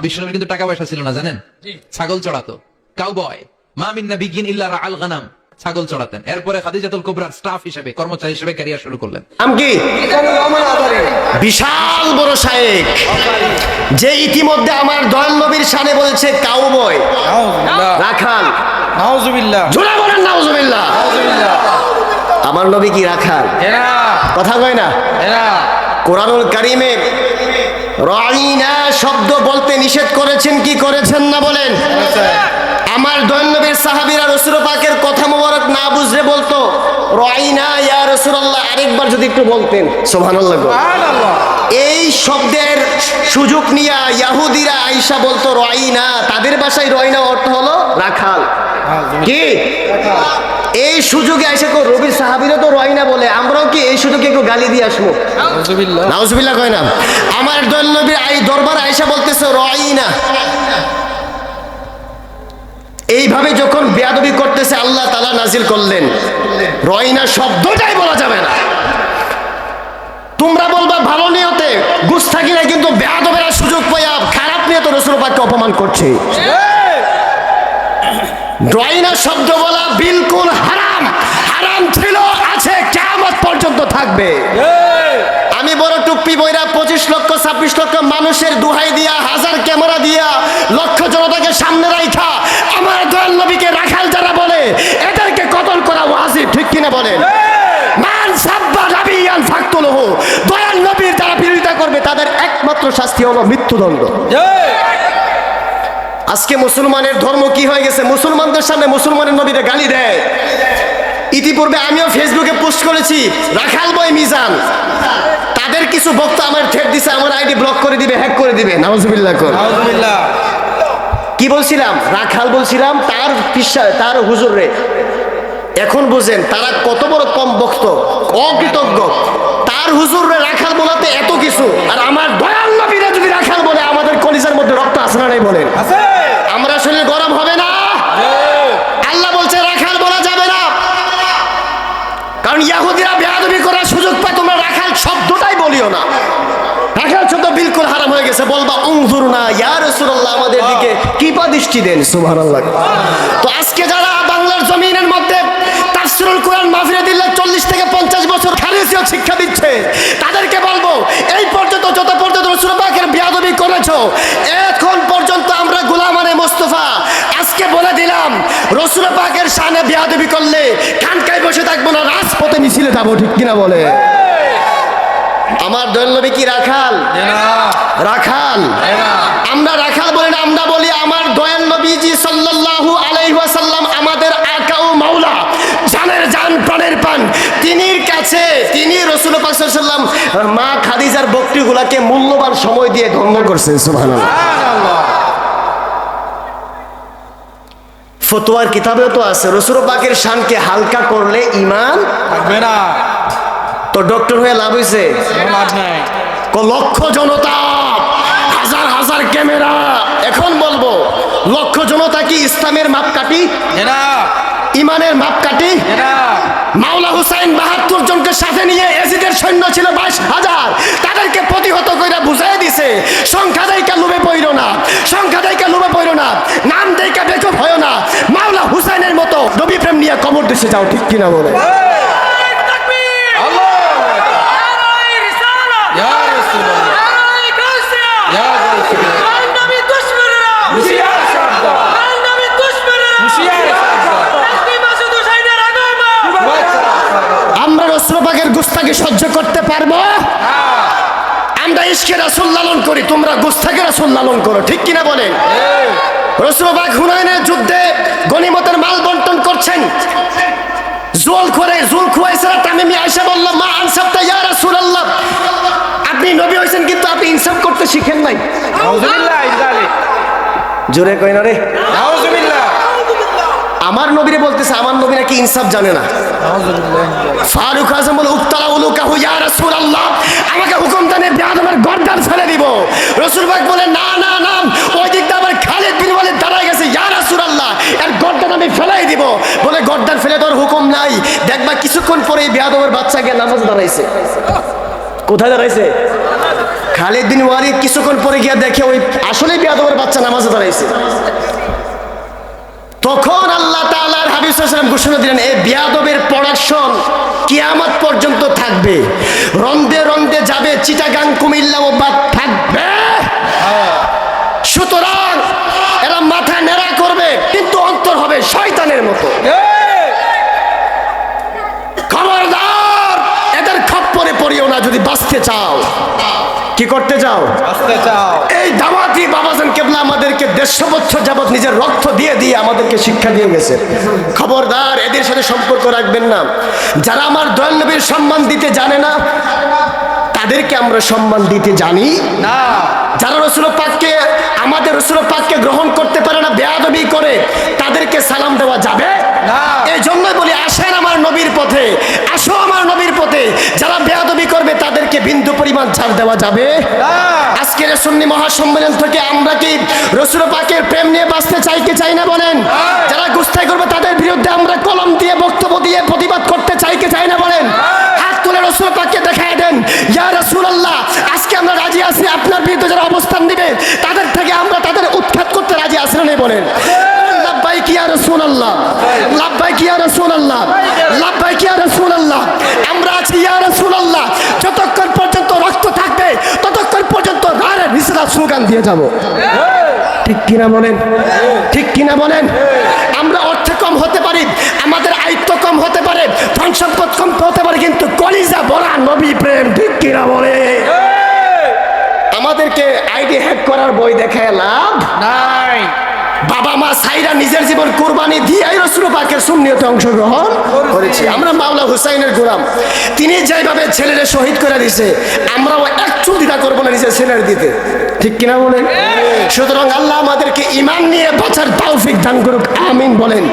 বিষ্ণুনবীর কিন্তু টাকা পয়সা ছিল না জানেন? ছাগল চড়াতো। কাউবয় মামিন নাবিগিন ইল্লা আল গানাম। ছাগল চড়াতেন। এরপরে খাদিজাতুল কুবরার স্টাফ হিসেবে কর্মচারী হিসেবে ক্যারিয়ার শুরু করলেন। বিশাল বড় শায়েক যে ইতিমধ্যে আমার দয়াল নবীর শানে বলছে কাউবয়। রাখাল। নাউজুবিল্লাহ। জোরে বলেন নাউজুবিল্লাহ। আমার নবী কি রাখাল? কথা কয় না? এরা। কোরআনুল কারিমে রাইনা শব্দ বলতে নিষেধ করেছেন কি করেছেন না বলেন? আমার দৈনবীর সাহাবীরা রসুল পাকের কথা মোবারক না বুঝলে বলতো রাইনা ইয়া রাসূলুল্লাহ আরেকবার যদি একটু বলতেন সুবহানাল্লাহ গো। এই শব্দের সুযোগ নিয়ে ইয়াহুদিরা আইসা বলতো রয়না তাদের ভাষায় রয়না অর্থ হলো রাখাল। কি? এই সুযোগে আইসা কো রবির সাহাবিরা তো রয়না বলে আমরাও কি এই সুযোগে একটু গালি দিয়ে আসব। নাউজুবিল্লাহ। কয় না? আমার দৈনবীর আই দরবার আইসা বলতেছে রয়না এইভাবে যখন বেয়াদবি করতেছে আল্লাহ তালা নাজিল করলেন। রয়না শব্দটাই বলা যাবে না। তোমরা বলবা ভালো নিয়তে গুস্তাকিরা কিন্তু বেয়াদবেরা সুযোগ পাইয়া খারাপ নিয়ত রসুল পাককে অপমান করছে। ড্রয়িনা শব্দ বলা বিলকুল হারাম। হারাম ছিল আছে কেমন পর্যন্ত থাকবে। আমি বড় টুপ্পি বইরা পঁচিশ লক্ষ ছাব্বিশ লক্ষ মানুষের দুহাই দিয়া হাজার ক্যামেরা দিয়া লক্ষ জনতাকে সামনে রাখা আমার দয়াল নবীকে রাখাল যারা বলে এদেরকে কতল করা ওয়াজিব ঠিক কিনা বলেন? মান সাব্বা নাবিয়ান ফাকতুলহু দয়াল নবীর যারা বিরোধিতা করবে তাদের একমাত্র শাস্তি হলো মৃত্যুদণ্ড। আজকে মুসলমানের ধর্ম কি হয়ে গেছে? মুসলমানদের সামনে মুসলমানের নবীরা গালি দেয়। ইতিপূর্বে আমিও ফেসবুকে পোস্ট করেছি রাখাল বই মিজান। তাদের কিছু বক্তা আমার ঠেট দিছে আমার আইডি ব্লক করে দিবে হ্যাক করে দিবে। নাউজুবিল্লাহ কর। কি বলছিলাম? রাখাল বলছিলাম তার তার হুজুর এখন বুঝেন তারা কত বড় কম বক্ত অকৃতজ্ঞ। তার হুজুর রাখাল বলাতে এত কিছু আর আমার দয়াল নবীরা যদি রাখাল বলে আমাদের কলিজার মধ্যে রক্ত আসে না নাই বলেন আছে আমরা শরীর গরম হবে না আল্লাহ বলছে রাখাল বলা যাবে না কারণ ইয়াহুদিরা বেয়াদবি করার সুযোগ পায় তোমরা রাখাল বলিও না। রাখাল শব্দ বিলকুল হারাম হয়ে গেছে। বলবা উংধুর না ইয়া রাসূলুল্লাহ, আমাদের দিকে কৃপা দৃষ্টি দেন। সুবহানাল্লাহ। তো আজকে যারা বাংলার জমিনের মধ্যে তাফসিরুল কোরআন মাহফিলে দিল্লা চল্লিশ থেকে পঞ্চাশ বছর খারিসিও শিক্ষা দিচ্ছে, তাদেরকে বলব, এই পর্যন্ত যত পর্যন্ত রসুল পাকের বিয়াদবি করেছ, এখন পর্যন্ত আমরা গোলামানে মোস্তফা। আজকে বলে দিলাম, রসুল পাকের সামনে বিয়াদবি করলে খানকায় বসে থাকব না, রাজপথে মিছিলে যাব, ঠিক কিনা বলে? আমার দৈনবী কি রাখাল? রাখাল। আমরা রাখাল বলি না আমরা বলি আমার দয়াল নবীজি সাল্লাল্লাহু আলাইহি ওয়াসাল্লাম আমাদের আকা ও মাওলা জানের জান প্রাণের পান তিনির কাছে তিনি রাসূল ওয়াসাল্লাম মা খাদিজার বকরিগুলাকে মূল্যবান সময় দিয়ে ধন্য করছেন সুবহানাল্লাহ। ফতোয়ার কিতাবেও তো আছে রসুল পাকের শানকে হালকা করলে ইমান থাকবে না। তো ডক্টর হয়ে লাভ হয়েছে লক্ষ জনতা হাজার হাজার ক্যামেরা। এখন বলব লক্ষ জনতা কি ইসলামের মাপকাঠি? ইমানের মাপকাঠি? মাওলা হুসাইন বাহাত্তর জনকে সাথে নিয়ে এজিদের সৈন্য ছিল বাইশ হাজার। তাদেরকে প্রতিহত করে বুঝাই দিছে সংখ্যা দেয়কা লোভে পইর না সংখ্যা দেয়কা লোভে পইর না নাম দেয়কা বেকুব হয় না। মাওলা হুসাইনের মতো নবী প্রেম নিয়ে কবর দিছে যাও ঠিক কিনা বলে আল্লাহ ইয়া রাসূলুল্লাহ ইয়া রাসূলুল্লাহ হুশিয়ার শব্দ হুশিয়ার শব্দ আমরা রসুল গুস্তাকে সহ্য করতে পারব? আমরা ইস্কে রাসুল লালন করি তোমরা গুস্তাকে রাসুল লালন করো ঠিক কিনা বলেন? রসুলবাগ হুনায়নের যুদ্ধে গনিমতের মাল বন্টন করছেন। জোল করে জোল খুয়াইছে তামিমি আয়সা বলল মা আনসাবটা ইয়া রাসূলুল্লাহ। আপনি নবী হয়েছেন কিন্তু আপনি ইনসাফ করতে শিখেন নাই। জোরে কই না রে? আমার নবীরে বলতেছে আমার নবী নাকি ইনসাফ জানে না। ফারুক আজম বলে উত্তরা রাসূল পাক বলে, না না না। ওই দিক দিয়ে আবার খালিদ বিন ওয়ালিদ দাঁড়ায় গেছে, ইয়া রাসূলুল্লাহ। এর আমি ফেলাই দিব। বলে ফেলে দেওয়ার হুকুম নাই। দেখবা কিছুক্ষণ বেয়াদমের বাচ্চা গিয়ে নামাজ দাঁড়াইছে। কোথায় দাঁড়াইছে? বিন ওয়ালিদ কিছুক্ষণ পরে দেখে ওই আসলে বিয়াদবের বাচ্চা দাঁড়াইছে। তখন আল্লাহ তাআলার হাবিব সাল্লাল্লাহু ঘোষণা দিলেন এই বিয়াদবের পড়াশন কিয়ামত পর্যন্ত থাকবে। রন্দে রন্দে যাবে চিটাগাং, কুমিল্লা ও বাদ থাকবে সুতরাং এরা মাথা নেড়া করবে কিন্তু অন্তর হবে শয়তানের মতো খবরদার এদের খপ্পরে পড়িও না যদি বাঁচতে চাও কি করতে চাও? এই দাওয়াতি বাবাজান কেবলা আমাদেরকে দেড়শো বছর যাবত নিজের রক্ত দিয়ে দিয়ে আমাদেরকে শিক্ষা দিয়ে গেছে। খবরদার এদের সাথে সম্পর্ক রাখবেন না। যারা আমার দয়াল নবীর সম্মান দিতে জানে না তাদেরকে আমরা সম্মান দিতে জানি। না। যারা রসুল পাককে আমাদের রসুল পাককে গ্রহণ করতে পারে না বেয়াদবি করে তাদেরকে সালাম দেওয়া যাবে? না। এই জন্যই বলি আসেন আমার নবীর পথে আসো আমার নবীর পথে। যারা তাদেরকে বিন্দু পরিমাণ ছাড় দেওয়া যাবে। আজকের সুন্নি মহাসম্মেলন থেকে আমরা কি রসুল পাকের প্রেম নিয়ে বাঁচতে চাই কি চাই না বলেন? যারা গুস্তাই করবে তাদের বিরুদ্ধে আমরা কলম দিয়ে বক্তব্য দিয়ে প্রতিবাদ করতে চাই কি চাই না বলেন? হাত তুলে রসুল পাককে দেখায় দেন ইয়া রসুল আল্লাহ আজকে আমরা রাজি আছি আপনার বিরুদ্ধে যারা অবস্থান দিবে তাদের থেকে আমরা তাদের উৎখাত করতে রাজি নেই বলেন। লাভবাই কিয়া রসুল আল্লাহ লাভবাই কিয়া রসুল আল্লাহ লাভবাই কিয়া রসুল আল্লাহ আমরা আছি ইয়া আল্লাহ যতক্ষণ পর্যন্ত রক্ত থাকবে ততক্ষণ পর্যন্ত রানের নিচেরা স্লোগান দিয়ে যাব। ঠিক কিনা বলেন? ঠিক কিনা বলেন? আমরা অর্থে কম হতে পারি আমাদের আয়ত্ত কম হতে পারে ধন সম্পদ কম হতে পারে কিন্তু কলিজা বলা নবী প্রেম ঠিক কিনা বলে? আমাদেরকে আইডি হ্যাক করার বই দেখে লাভ নাই। বাবা মা সাইরা নিজের জীবন কোরবানি দিয়ে রসুল পাকের সুন্নিয়তে অংশগ্রহণ করেছি। আমরা মাওলা হুসাইনের গোলাম। তিনি যেভাবে ছেলেরা শহীদ করে দিছে আমরাও এক দ্বিধা করব না নিজের ছেলের দিতে ঠিক কিনা বলেন? সুতরাং আল্লাহ আমাদেরকে ইমান নিয়ে বাঁচার তৌফিক দান করুক। আমিন বলেন।